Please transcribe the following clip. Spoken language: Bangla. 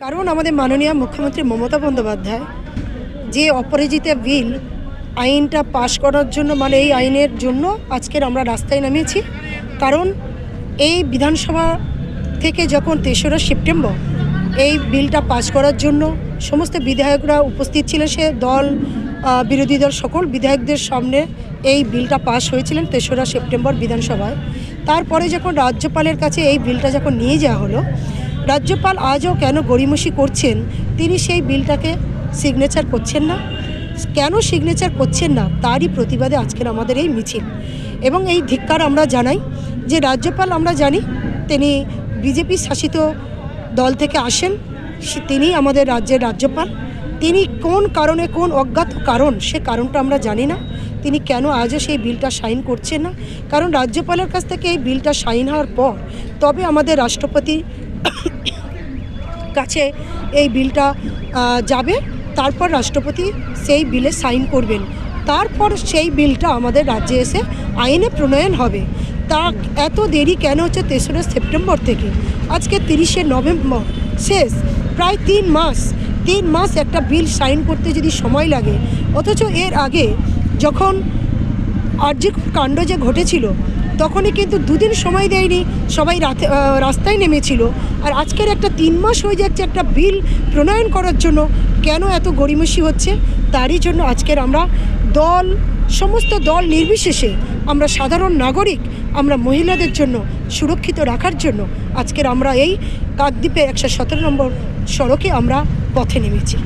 কারণ আমাদের মাননীয় মুখ্যমন্ত্রী মমতা বন্দ্যোপাধ্যায় যে অপরাজিত বিল আইনটা পাশ করার জন্য মানে এই আইনের জন্য আজকের আমরা রাস্তায় নামিয়েছি। কারণ এই বিধানসভা থেকে যখন তেসরা সেপ্টেম্বর এই বিলটা পাশ করার জন্য সমস্ত বিধায়করা উপস্থিত ছিলেন, সে দল বিরোধী দল সকল বিধায়কদের সামনে এই বিলটা পাশ হয়েছিলেন তেসরা সেপ্টেম্বর বিধানসভায়। তারপরে যখন রাজ্যপালের কাছে এই বিলটা যখন নিয়ে যাওয়া হলো রাজ্যপাল আজও কেন গড়িমসি করছেন? তিনি সেই বিলটাকে সিগনেচার করছেন না? কেন সিগনেচার করছেন না? তারই প্রতিবাদে আজকের আমাদের এই মিছিল। এবং এই ধিক্কার আমরা জানাই যে রাজ্যপাল আমরা জানি তিনি বিজেপি শাসিত দল থেকে আসেন তিনি আমাদের রাজ্যের রাজ্যপাল। তিনি কোন কারণে কোন অজ্ঞাত কারণ, সে কারণটা আমরা জানি না। তিনি কেন আজও সেই বিলটা সাইন করছেন না? কারণ রাজ্যপালের কাছ থেকে এই বিলটা সাইন হওয়ার পর তবে আমাদের রাষ্ট্রপতি কাছে এই বিলটা যাবে। তারপর রাষ্ট্রপতি সেই বিলে সাইন করবেন। তারপর সেই বিলটা আমাদের রাজ্যে এসে আইনে প্রণয়ন হবে। তা এত দেরি কেন হচ্ছে তেসরা সেপ্টেম্বর থেকে? আজকে তিরিশে নভেম্বর, শেষ, প্রায় তিন মাস। তিন মাস একটা বিল সাইন করতে যদি সময় লাগে। অথচ এর আগে যখন আর্যিক কাণ্ড যে ঘটেছিল তখনই কিন্তু দুদিন সময় দেয়নি, সবাই রাতে রাস্তায় নেমেছিল। আর আজকের একটা তিন মাস হয়ে যাচ্ছে একটা বিল প্রণয়ন করার জন্য কেন এত গড়িমসি হচ্ছে? তারই জন্য আজকের আমরা দল, সমস্ত দল নির্বিশেষে আমরা সাধারণ নাগরিক, আমরা মহিলাদের জন্য সুরক্ষিত রাখার জন্য আজকের আমরা এই কাকদ্বীপে একশো সতেরো নম্বর সড়কে আমরা পথে নেমেছি।